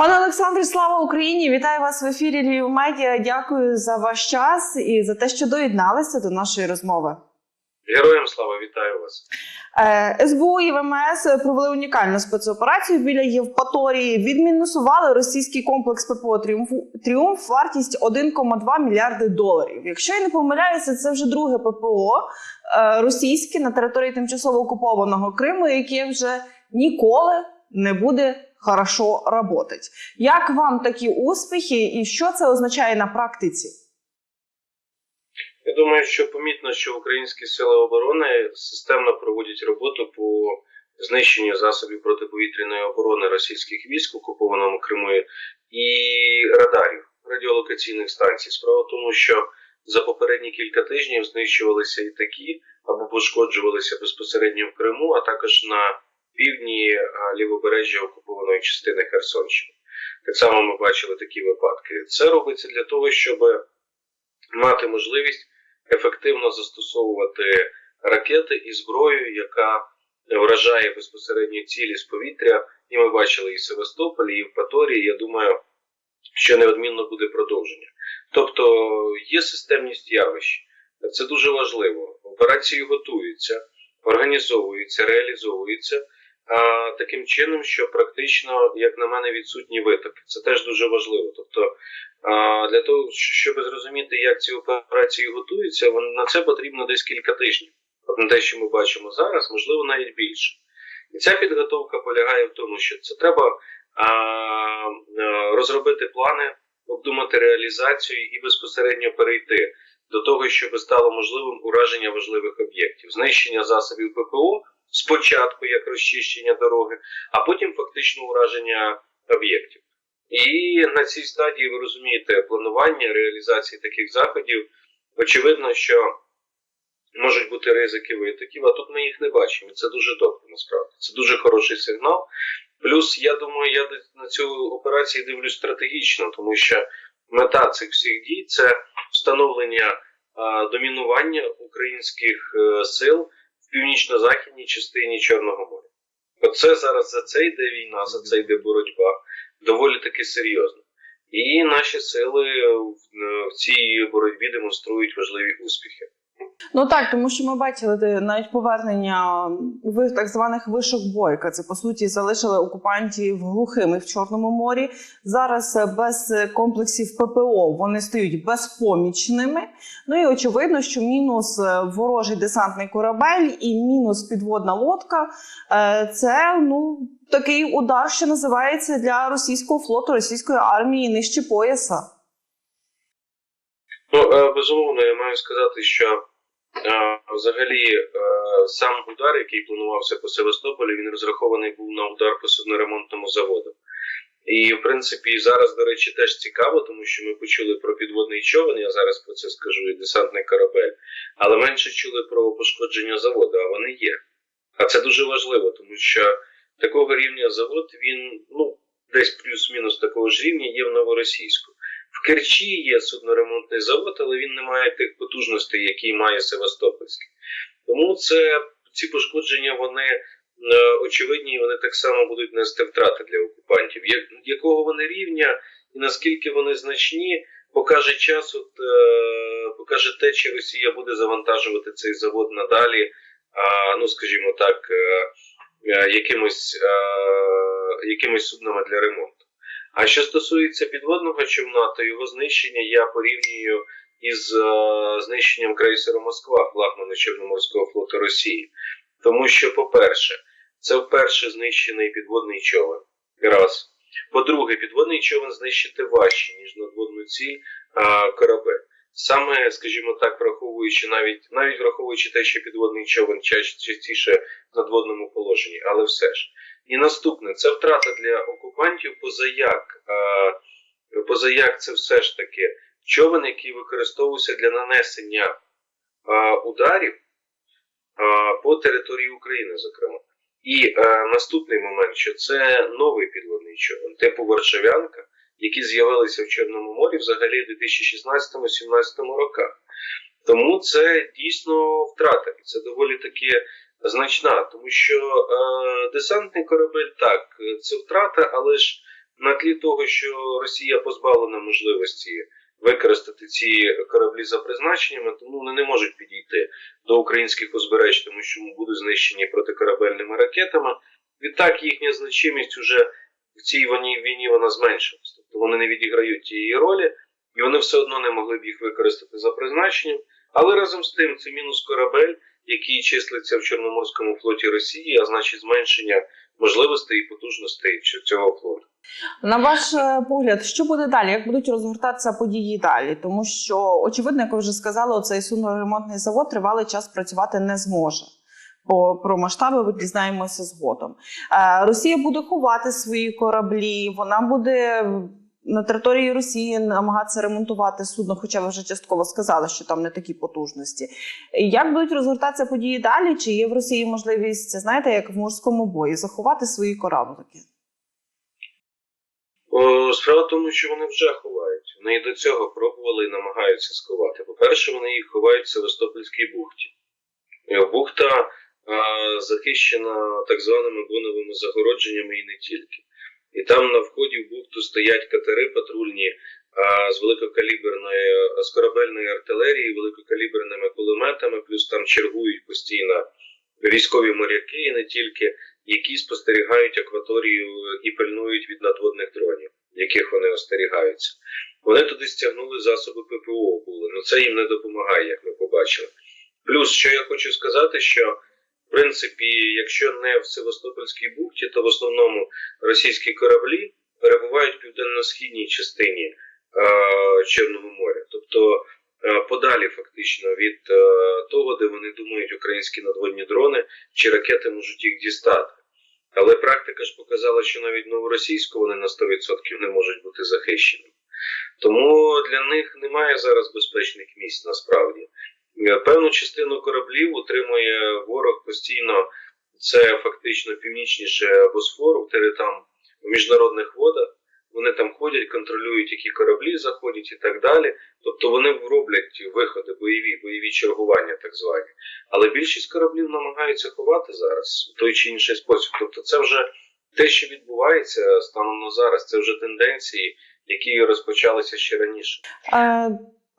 Пане Олександре, слава Україні! Вітаю вас в ефірі Львів Медіа. Дякую за ваш час і за те, що доєдналися до нашої розмови. Героям слава, вітаю вас. Е, СБУ і ВМС провели унікальну спецоперацію біля Євпаторії. Відмінусували російський комплекс ППО «Тріумф», «Тріумф» вартість 1,2 мільярди доларів. Якщо я не помиляюся, це вже друге ППО е, російське на території тимчасово окупованого Криму, яке вже ніколи не буде хорошо работать. Як вам такі успіхи, і що це означає на практиці? Я думаю, що помітно, що українські сили оборони системно проводять роботу по знищенню засобів протиповітряної оборони російських військ окупованому Криму і радарів радіолокаційних станцій. Справа в тому, що за попередні кілька тижнів знищувалися і такі або пошкоджувалися безпосередньо в Криму, а також на півдні лівобережжя окупованої частини Херсонщини. Так само ми бачили такі випадки. Це робиться для того, щоб мати можливість ефективно застосовувати ракети і зброю, яка вражає безпосередньо цілі з повітря. І ми бачили і в Севастополі, і в Паторії. Я думаю, що неодмінно буде продовження. Тобто є системність явищ. Це дуже важливо. Операції готуються, організовуються, реалізовуються таким чином, що практично, як на мене, відсутні витоки. Це теж дуже важливо. Тобто, для того, щоб зрозуміти, як ці операції готуються, на це потрібно десь кілька тижнів. На те, що ми бачимо зараз, можливо, навіть більше. І ця підготовка полягає в тому, що це треба розробити плани, обдумати реалізацію і безпосередньо перейти до того, щоб стало можливим ураження важливих об'єктів, знищення засобів ППО спочатку як розчищення дороги, а потім фактично ураження об'єктів. І на цій стадії ви розумієте планування реалізації таких заходів. Очевидно, що можуть бути ризики витоків, а тут ми їх не бачимо. Це дуже добре, насправді. Це дуже хороший сигнал. Плюс, я думаю, я на цю операцію дивлюсь стратегічно, тому що мета цих всіх дій це встановлення домінування українських е, сил північно-західній частині Чорного моря. Оце зараз за це йде війна, за це йде боротьба доволі таки серйозно. І наші сили в, цій боротьбі демонструють важливі успіхи. Ну так, тому що ми бачили навіть повернення так званих вишок бойка. Це по суті залишили окупантів глухими в Чорному морі. Зараз е, без е, комплексів ППО вони стають безпомічними. Ну і очевидно, що мінус е, ворожий десантний корабель і мінус підводна лодка це ну такий удар, що називається для російського флоту, російської армії нижче пояса. Ну, безумовно, я маю сказати, що взагалі е, сам удар, який планувався по Севастополі, він розрахований був на удар по судноремонтному заводу. І, в принципі, зараз, до речі, теж цікаво, тому що ми почули про підводний човен, я зараз про це скажу, і десантний корабель, але менше чули про пошкодження заводу, а вони є. А це дуже важливо, тому що такого рівня завод, він ну, десь плюс-мінус такого ж рівня є в Новоросійську. Керчі є судноремонтний завод, але він не має тих потужностей, які має Севастопольський. Тому це ці пошкодження вони е, очевидні, і вони так само будуть нести втрати для окупантів. Як, якого вони рівня і наскільки вони значні, покаже час, от, е, покаже те, чи Росія буде завантажувати цей завод надалі, ну скажімо так, е, якимось, якимось суднами для ремонту. А що стосується підводного човна, то його знищення я порівнюю із е, знищенням крейсера Москва, флагмана Чорноморського флоту Росії. Тому що, по-перше, це вперше знищений підводний човен. Раз. По-друге, підводний човен знищити важче, ніж надводну ціль а, корабель. Саме, скажімо так, враховуючи навіть навіть враховуючи те, що підводний човен частіше в надводному положенні, але все ж. І наступне це втрата для окупантів, позаяк, позаяк це все ж таки човен, який використовувався для нанесення ударів по території України, зокрема. І наступний момент, що це новий підводний човен, типу Варшавянка, які з'явилися в Чорному морі взагалі в 2016-2017 роках. Тому це дійсно втрата, і це доволі таки значна, тому що е, десантний корабель так, це втрата, але ж на тлі того, що Росія позбавлена можливості використати ці кораблі за призначеннями, тому вони не можуть підійти до українських узбереж, тому що будуть знищені протикорабельними ракетами. Відтак їхня значимість уже в цій війні, війні вона зменшилась. Тобто вони не відіграють тієї ролі, і вони все одно не могли б їх використати за призначенням. Але разом з тим це мінус корабель, який числиться в Чорноморському флоті Росії, а значить зменшення можливостей і потужностей цього флоту. На ваш е, погляд, що буде далі? Як будуть розгортатися події далі? Тому що очевидно, як ви вже сказали, цей судноремонтний завод тривалий час працювати не зможе. Бо про масштаби ми дізнаємося згодом. Е, Росія буде ховати свої кораблі, вона буде на території Росії намагатися ремонтувати судно, хоча ви вже частково сказали, що там не такі потужності. Як будуть розгортатися події далі? Чи є в Росії можливість, знаєте, як в морському бої, заховати свої кораблики? Справа в тому, що вони вже ховають. Вони і до цього пробували і намагаються сховати. По-перше, вони їх ховають в Севастопольській бухті. Е, Бухта а, захищена так званими боновими загородженнями і не тільки. І там на вході в бухту стоять катери патрульні а, з великокаліберної з корабельної артилерії, великокаліберними кулеметами, плюс там чергують постійно військові моряки і не тільки, які спостерігають акваторію і пильнують від надводних дронів, яких вони остерігаються. Вони туди стягнули засоби ППО були, але це їм не допомагає, як ми побачили. Плюс, що я хочу сказати, що принципі, якщо не в Севастопольській бухті, то в основному російські кораблі перебувають в південно-східній частині е, Чорного моря, тобто е, подалі фактично від е, того, де вони думають, українські надводні дрони чи ракети можуть їх дістати. Але практика ж показала, що навіть новоросійську вони на 100% не можуть бути захищеними. Тому для них немає зараз безпечних місць насправді. Е, Певну частину кораблів утримує ворог постійно. Це фактично північніше Босфору, там в міжнародних водах. Вони там ходять, контролюють, які кораблі заходять і так далі. Тобто вони роблять виходи, бойові, бойові чергування, так звані. Але більшість кораблів намагаються ховати зараз в той чи інший спосіб. Тобто, це вже те, що відбувається станом на зараз, це вже тенденції, які розпочалися ще раніше. Е,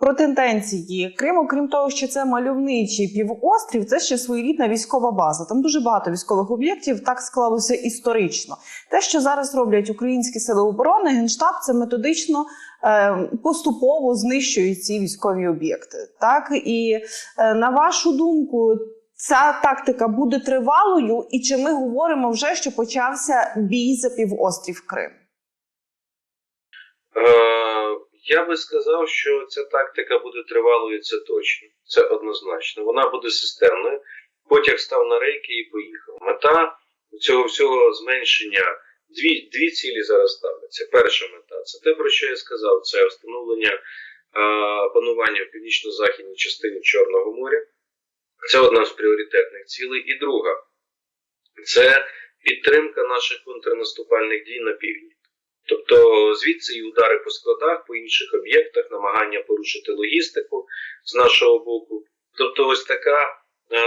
про тенденції Крим, окрім того, що це мальовничий півострів, це ще своєрідна військова база. Там дуже багато військових об'єктів. Так склалося історично. Те, що зараз роблять українські сили оборони, генштаб це методично е, поступово знищують ці військові об'єкти. Так і е, на вашу думку. Ця тактика буде тривалою, і чи ми говоримо вже, що почався бій за півострів Крим? Е, я би сказав, що ця тактика буде тривалою, це точно. Це однозначно. Вона буде системною. Потяг став на рейки і поїхав. Мета цього всього зменшення. Дві дві цілі зараз ставляться. Перша мета це те, про що я сказав: це встановлення е, панування в північно-західній частині Чорного моря. Це одна з пріоритетних цілей. І друга це підтримка наших контрнаступальних дій на півдні. Тобто звідси і удари по складах, по інших об'єктах, намагання порушити логістику з нашого боку. Тобто, ось така е,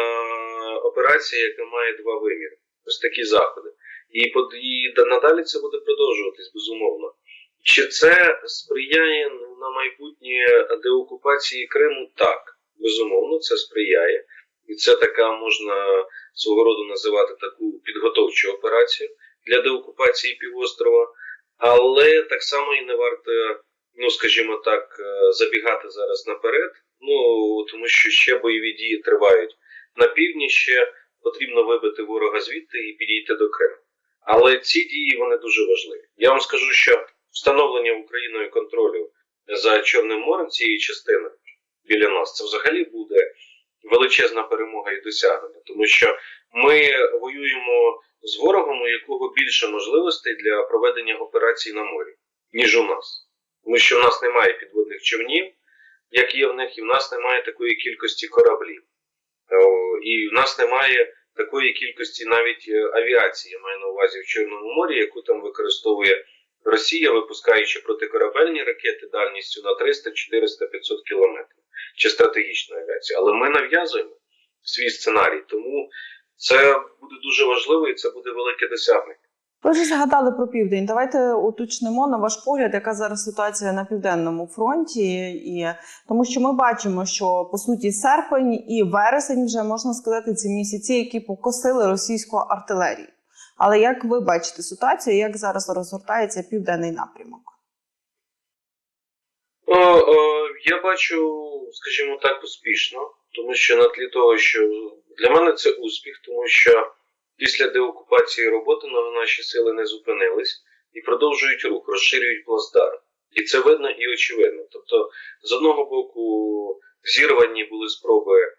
операція, яка має два виміри, ось такі заходи. І, і надалі це буде продовжуватись, безумовно. Чи це сприяє ну, на майбутнє деокупації Криму? Так, безумовно, це сприяє. І це така можна свого роду називати таку підготовчу операцію для деокупації півострова. Але так само і не варто, ну скажімо так, е, забігати зараз наперед. Ну тому що ще бойові дії тривають на півдні. Ще потрібно вибити ворога звідти і підійти до Криму. Але ці дії вони дуже важливі. Я вам скажу, що встановлення Україною контролю за Чорним морем цієї частини біля нас це взагалі буде величезна перемога і досягнення, тому що ми воюємо з ворогом, у якого більше можливостей для проведення операцій на морі, ніж у нас. Тому що в нас немає підводних човнів, як є в них, і в нас немає такої кількості кораблів. І в нас немає такої кількості навіть е, авіації, я маю на увазі в Чорному морі, яку там використовує Росія, випускаючи протикорабельні ракети дальністю на 300, 400, 500 кілометрів, чи стратегічну авіацію. Але ми нав'язуємо свій сценарій, тому це буде дуже важливо і це буде велике досягнення. Ви вже згадали про південь. Давайте уточнимо на ваш погляд, яка зараз ситуація на південному фронті, і тому що ми бачимо, що по суті серпень і вересень вже можна сказати ці місяці, які покосили російську артилерію. Але як ви бачите ситуацію, як зараз розгортається південний напрямок? О, о, я бачу, скажімо так, успішно, тому що на тлі того, що для мене це успіх, тому що після деокупації Роботиного наші сили не зупинились і продовжують рух, розширюють плацдарм. І це видно і очевидно. Тобто, з одного боку, зірвані були спроби е,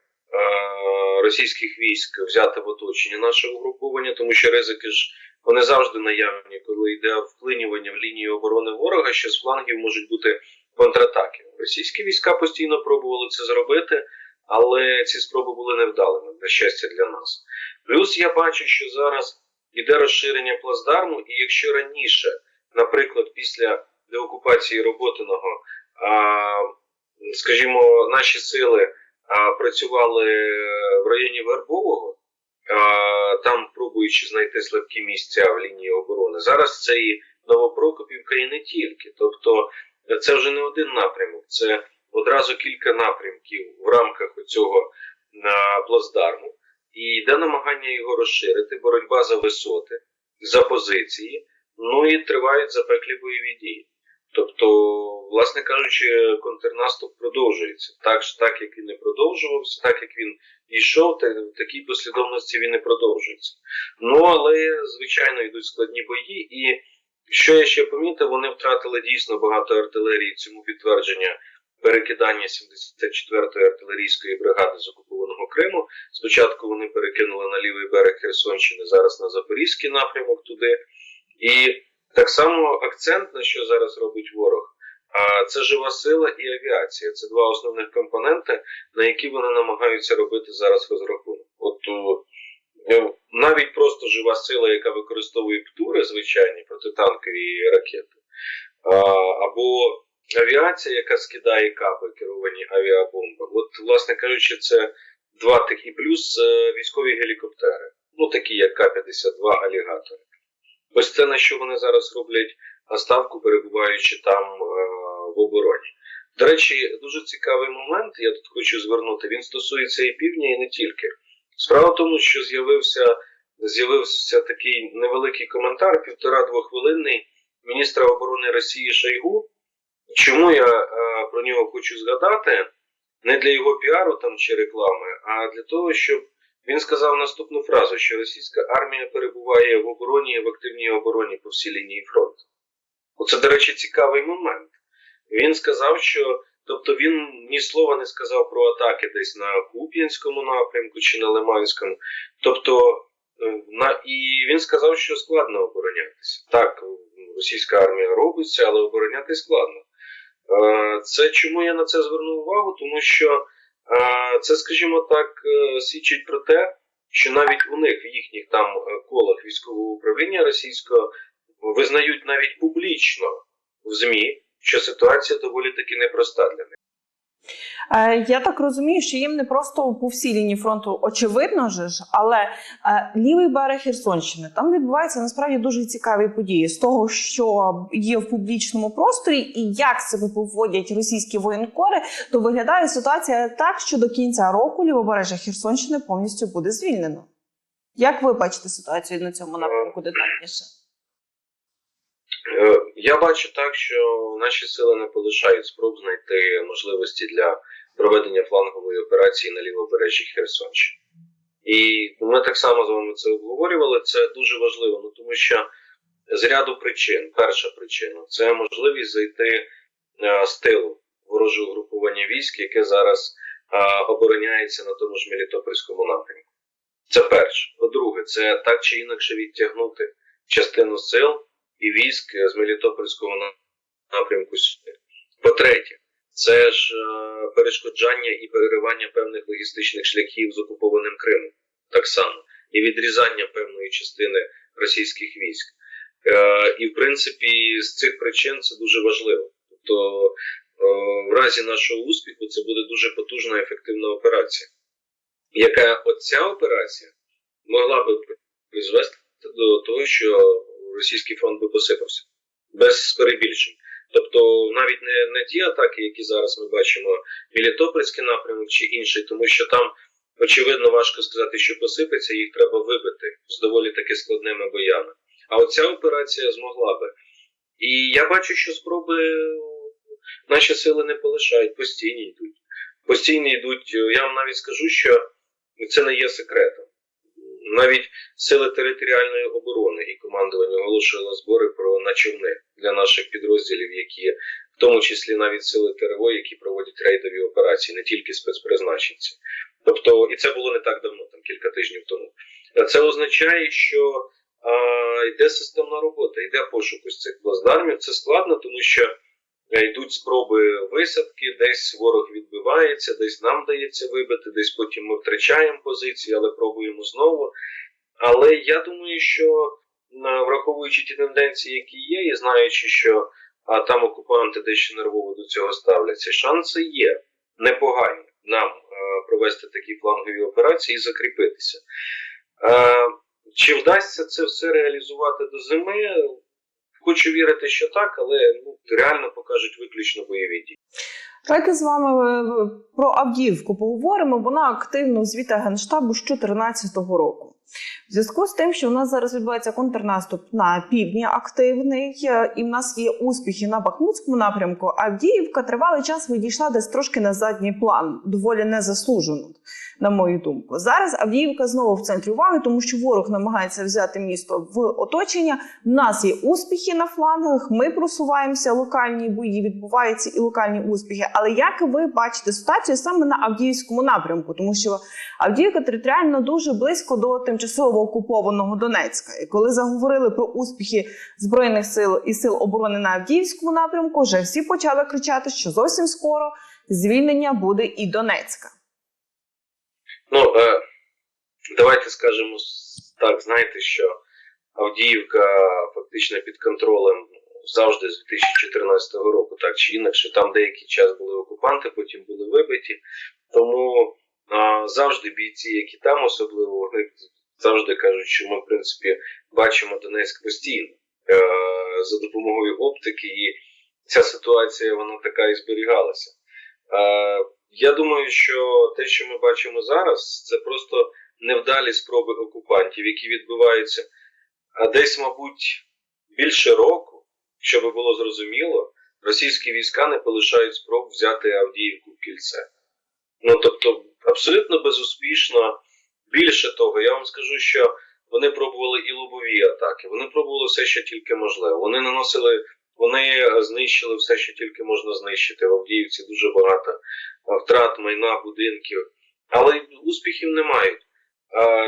російських військ взяти в оточення наше угруповання, тому що ризики ж вони завжди наявні, коли йде вклинювання в лінію оборони ворога, що з флангів можуть бути контратаки. Російські війська постійно пробували це зробити, але ці спроби були невдалими, на щастя для нас. Плюс я бачу, що зараз іде розширення плацдарму, і якщо раніше, наприклад, після деокупації Роботиного, скажімо, наші сили працювали в районі Вербового, там пробуючи знайти слабкі місця в лінії оборони. Зараз це і Новопрокопівка, і не тільки. Тобто це вже не один напрямок, це одразу кілька напрямків в рамках цього плацдарму. І йде намагання його розширити, боротьба за висоти, за позиції, ну і тривають запеклі бойові дії. Тобто, власне кажучи, контрнаступ продовжується. Так, так як він не продовжувався, так як він йшов, так, в такій послідовності він не продовжується. Ну, але, звичайно, йдуть складні бої, і що я ще помітив, вони втратили дійсно багато артилерії, цьому підтвердження перекидання 74-ї артилерійської бригади з окупованого Криму. Спочатку вони перекинули на лівий берег Херсонщини, зараз на Запорізький напрямок туди. І так само акцент, на що зараз робить ворог, а це жива сила і авіація. Це два основних компоненти, на які вони намагаються робити зараз розрахунок. От навіть просто жива сила, яка використовує птури, звичайні протитанкові ракети, або авіація, яка скидає каби, керовані авіабомби. От, власне кажучи, це два такі плюс е, військові гелікоптери, ну такі як К-52 алігатори. Ось це на що вони зараз роблять ставку, перебуваючи там е, в обороні. До речі, дуже цікавий момент, я тут хочу звернути. Він стосується і півдня, і не тільки. Справа в тому, що з'явився з'явився такий невеликий коментар, півтора-двохвилинний міністра оборони Росії Шойгу. Чому я е, про нього хочу згадати? Не для його піару там чи реклами, а для того, щоб він сказав наступну фразу: що російська армія перебуває в обороні в активній обороні по всій лінії фронту. Оце, до речі, цікавий момент. Він сказав, що тобто він ні слова не сказав про атаки десь на Куп'янському напрямку чи на Лиманському. Тобто, на і він сказав, що складно оборонятися. Так, російська армія робиться, але обороняти складно. Це чому я на це звернув увагу? Тому що це, скажімо так, свідчить про те, що навіть у них в їхніх там колах військового управління російського визнають навіть публічно в ЗМІ, що ситуація доволі таки непроста для них. Е, Я так розумію, що їм не просто по всій лінії фронту очевидно ж, але е, лівий берег Херсонщини там відбуваються насправді дуже цікаві події з того, що є в публічному просторі, і як себе поводять російські воєнкори, то виглядає ситуація так, що до кінця року лівобережжя Херсонщини повністю буде звільнено. Як ви бачите ситуацію на цьому напрямку детальніше? Е, Я бачу так, що наші сили не полишають спроб знайти можливості для проведення флангової операції на лівобережжі Херсонщини. І ми так само з вами це обговорювали. Це дуже важливо, ну тому що з ряду причин. Перша причина це можливість зайти з тилу ворожого групування військ, яке зараз обороняється на тому ж Мелітопольському напрямку. Це перше. По-друге, це так чи інакше відтягнути частину сил і військ з Мелітопольського напрямку сюди. По-третє, це ж е, перешкоджання і переривання певних логістичних шляхів з окупованим Кримом, так само, і відрізання певної частини російських військ. Е, і, в принципі, з цих причин це дуже важливо. Тобто, е, в разі нашого успіху, це буде дуже потужна ефективна операція, яка оця операція могла би призвести до того, що російський фронт би посипався без перебільшень. Тобто навіть не, не ті атаки, які зараз ми бачимо, Мелітопольський напрямок чи інший, тому що там очевидно важко сказати, що посипеться, їх треба вибити з доволі таки складними боями. А оця операція змогла би. І я бачу, що спроби наші сили не полишають, постійні йдуть. Постійно йдуть. Я вам навіть скажу, що це не є секретом. Навіть сили територіальної оборони і командування оголошували збори про начовни для наших підрозділів, які в тому числі навіть сили ТРО, які проводять рейдові операції, не тільки спецпризначенці. Тобто, і це було не так давно, там кілька тижнів тому. Це означає, що а, йде системна робота, йде пошук ось цих плацдармів. Це складно, тому що йдуть спроби висадки, десь ворог відбивається, десь нам вдається вибити, десь потім ми втрачаємо позиції, але пробуємо знову. Але я думаю, що враховуючи ті тенденції, які є, і знаючи, що а, там окупанти дещо нервово до цього ставляться, шанси є непогані нам е, провести такі флангові операції і закріпитися. Е, чи вдасться це все реалізувати до зими? Хочу вірити, що так, але ну, реально покажуть виключно бойові дії. Давайте з вами е, про Авдіївку поговоримо. Вона активно в звітах Генштабу з 2014 року. В зв'язку з тим, що в нас зараз відбувається контрнаступ на півдні активний, е, і в нас є успіхи на Бахмутському напрямку. Авдіївка тривалий час відійшла десь трошки на задній план, доволі незаслужено, на мою думку. Зараз Авдіївка знову в центрі уваги, тому що ворог намагається взяти місто в оточення. У нас є успіхи на флангах. Ми просуваємося, локальні бої відбуваються і локальні успіхи. Але як ви бачите ситуацію саме на Авдіївському напрямку? Тому що Авдіївка територіально дуже близько до тимчасово окупованого Донецька. І коли заговорили про успіхи збройних сил і сил оборони на Авдіївському напрямку, вже всі почали кричати, що зовсім скоро звільнення буде і Донецька. Ну, е, давайте скажемо так, знаєте, що Авдіївка фактично під контролем завжди з 2014 року, так чи інакше, там деякий час були окупанти, потім були вибиті. Тому а, завжди бійці, які там особливо, вони завжди кажуть, що ми, в принципі, бачимо Донецьк постійно е, за допомогою оптики, і ця ситуація вона така і зберігалася. Е, я думаю, що те, що ми бачимо зараз, це просто невдалі спроби окупантів, які відбуваються а десь, мабуть, більше року, щоб було зрозуміло, російські війська не полишають спроб взяти Авдіївку в кільце. Ну тобто, абсолютно безуспішно. Більше того, я вам скажу, що вони пробували і лобові атаки, вони пробували все, що тільки можливо. Вони наносили, вони знищили все, що тільки можна знищити. В Авдіївці дуже багато е, втрат майна, будинків, але успіхів не мають.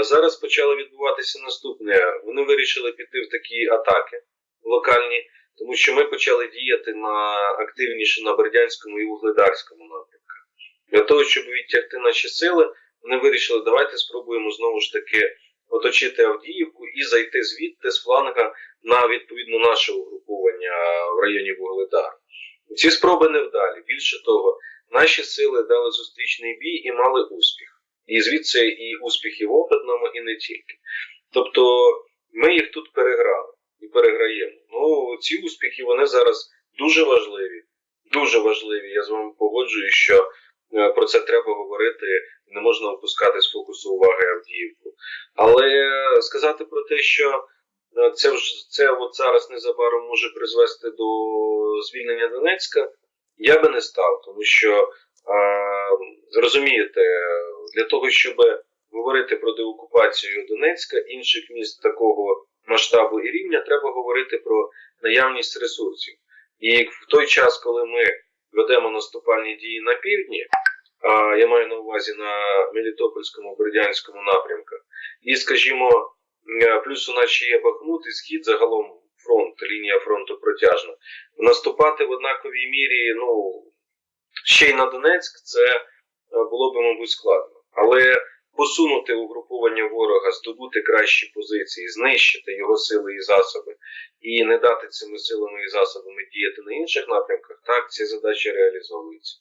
Зараз почало відбуватися наступне. Вони вирішили піти в такі атаки локальні, тому що ми почали діяти на активніше на Бердянському і Вугледарському напрямках. Для того, щоб відтягти наші сили, вони вирішили, давайте спробуємо знову ж таки оточити Авдіївку і зайти звідти з фланга на відповідно наше угруповання в районі Вугледару. Ці спроби невдалі. Більше того, наші сили дали зустрічний бій і мали успіх. І звідси і успіхи в опитному, і не тільки. Тобто ми їх тут переграли і переграємо. Ну, ці успіхи вони зараз дуже важливі. Дуже важливі. Я з вами погоджуюсь, що про це треба говорити. Не можна опускати з фокусу уваги Авдіївку. Але сказати про те, що е, це вже це от зараз незабаром може призвести до звільнення Донецька, я би не став, тому що е, розумієте, для того, щоб говорити про деокупацію Донецька, інших міст такого масштабу і рівня, треба говорити про наявність ресурсів. І в той час, коли ми ведемо наступальні дії на півдні, а я маю на увазі на Мелітопольському Бердянському напрямках, і, скажімо, е, плюс у нас ще є Бахмут і схід загалом фронт, лінія фронту протяжна. Наступати в однаковій мірі, ну ще й на Донецьк, це е, було б, мабуть, складно. Але посунути угруповання ворога, здобути кращі позиції, знищити його сили і засоби, і не дати цими силами і засобами діяти на інших напрямках, так ці задачі реалізовуються.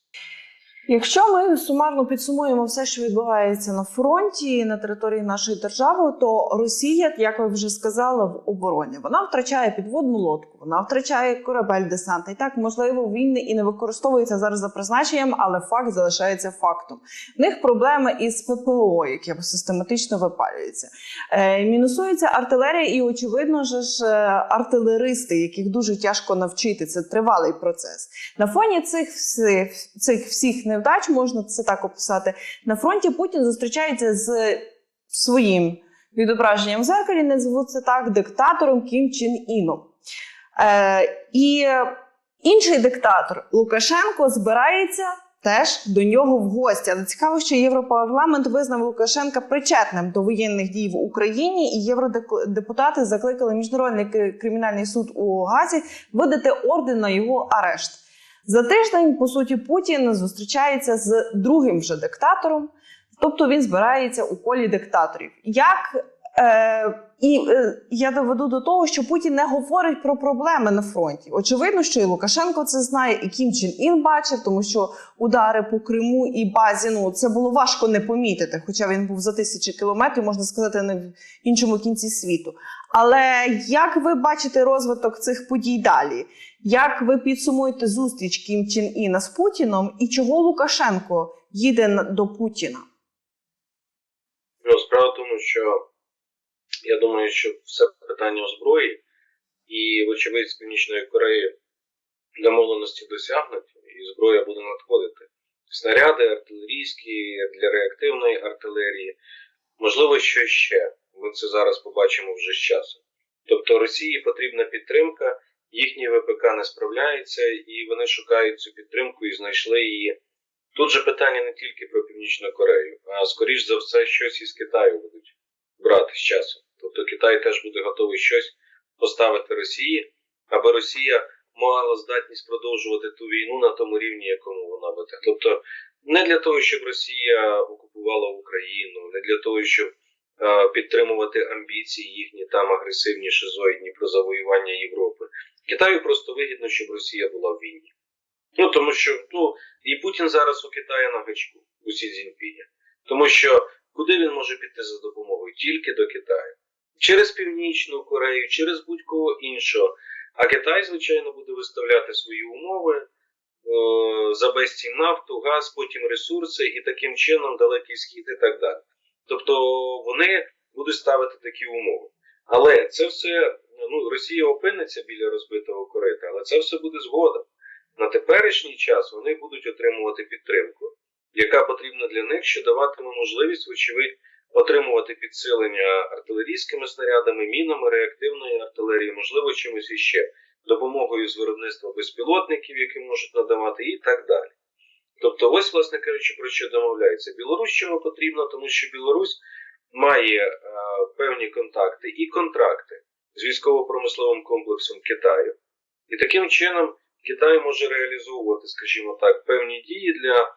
Якщо ми сумарно підсумуємо все, що відбувається на фронті на території нашої держави, то Росія, як ви вже сказали, в обороні вона втрачає підводну лодку, вона втрачає корабель десанта. І так можливо війни і не використовується зараз за призначенням, але факт залишається фактом. В них проблеми із ППО, яке систематично випалюється. Е, мінусується артилерія, і очевидно ж е, артилеристи, яких дуже тяжко навчити. Це тривалий процес. На фоні цих всіх, цих всіх невдач можна це так описати. На фронті Путін зустрічається з своїм відображенням в зеркалі, назву це так, диктатором Кім Чен Іном. Е, і інший диктатор Лукашенко збирається теж до нього в гості. Але цікаво, що Європарламент визнав Лукашенка причетним до воєнних дій в Україні, і євродепутати закликали міжнародний кримінальний суд у Газі видати орден на його арешт. За тиждень, по суті, Путін зустрічається з другим вже диктатором, тобто він збирається у колі диктаторів. Як е, і е, я доведу до того, що Путін не говорить про проблеми на фронті. Очевидно, що і Лукашенко це знає, і Кім Чен Ін бачив, тому що удари по Криму і базі ну це було важко не помітити, хоча він був за тисячі кілометрів, можна сказати, в іншому кінці світу. Але як ви бачите розвиток цих подій далі? Як ви підсумуєте зустріч Кім Чен Іна з Путіном і чого Лукашенко їде до Путіна? Справа тому, що я думаю, що все питання зброї, і, вочевидь, з Північної Кореї домовленості досягнуть, і зброя буде надходити. Снаряди артилерійські для реактивної артилерії, можливо, що ще. Ми це зараз побачимо вже з часом. Тобто Росії потрібна підтримка, їхній ВПК не справляється, і вони шукають цю підтримку і знайшли її. Тут же питання не тільки про Північну Корею, а скоріш за все, щось із Китаю будуть брати з часом. Китай теж буде готовий щось поставити Росії, аби Росія мала здатність продовжувати ту війну на тому рівні, якому вона веде. Тобто не для того, щоб Росія окупувала Україну, не для того, щоб е, підтримувати амбіції їхні там агресивні шизоїдні про завоювання Європи. Китаю просто вигідно, щоб Росія була в війні. Ну тому що ну і Путін зараз у Китаї на гачку у Сі Цзіньпіня. Тому що куди він може піти за допомогою? Тільки до Китаю. Через Північну Корею, через будь-кого іншого. А Китай, звичайно, буде виставляти свої умови е, за безцінь нафту, газ, потім ресурси, і таким чином Далекий Схід і так далі. Тобто вони будуть ставити такі умови. Але це все, ну, Росія опиниться біля розбитого корита, але це все буде згодом. На теперішній час вони будуть отримувати підтримку, яка потрібна для них, що даватиме можливість, вочевидь, отримувати підсилення артилерійськими снарядами, мінами, реактивної артилерії, можливо, чимось іще, допомогою з виробництва безпілотників, які можуть надавати, і так далі. Тобто, ось, власне кажучи, про що домовляється. Білорусь чого потрібно, тому що Білорусь має е, певні контакти і контракти з військово-промисловим комплексом Китаю. І таким чином Китай може реалізовувати, скажімо так, певні дії для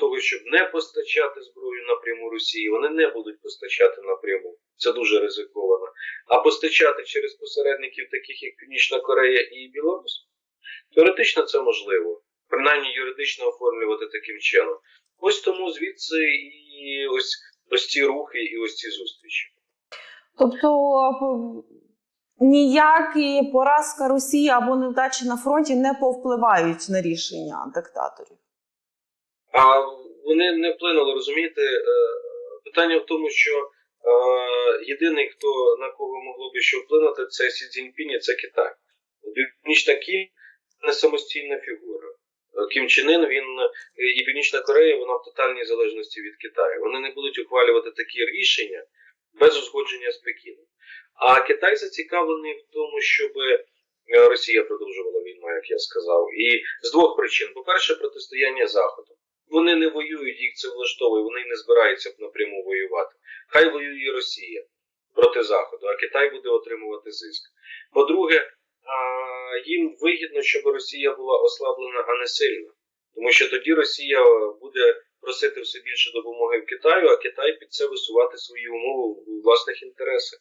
того, щоб не постачати зброю напряму Росії. Вони не будуть постачати напряму. Це дуже ризиковано. А постачати через посередників, таких як Північна Корея і Білорусь, теоретично це можливо. Принаймні юридично оформлювати таким чином. Ось тому звідси і ось ось ці рухи, і ось ці зустрічі. Тобто ніякі поразка Росії або невдачі на фронті не повпливають на рішення диктаторів. А вони не вплинули, розумієте? Е, Питання в тому, що е, єдиний, хто на кого могло би що вплинути, це Сі Цзіньпінь і це Китай. Північна Кім не самостійна фігура. Е, Кім Чен Ын, він і Північна Корея, вона в тотальній залежності від Китаю. Вони не будуть ухвалювати такі рішення без узгодження з Пекіном. А Китай зацікавлений в тому, щоб Росія продовжувала війну, як я сказав. І з двох причин: по-перше, протистояння Заходу. Вони не воюють, їх це влаштовує, вони не збираються напряму воювати. Хай воює Росія проти Заходу, а Китай буде отримувати зиск. По-друге, їм вигідно, щоб Росія була ослаблена, а не сильна. Тому що тоді Росія буде просити все більше допомоги в Китаю, а Китай під це висувати свої умови у власних інтересах.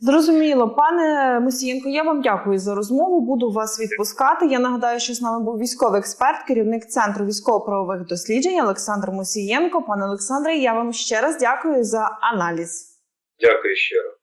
Зрозуміло, пане Мусієнко, я вам дякую за розмову. Буду вас відпускати. Я нагадаю, що з нами був військовий експерт, керівник центру військово-правових досліджень Олександр Мусієнко. Пане Олександре, я вам ще раз дякую за аналіз. Дякую ще раз.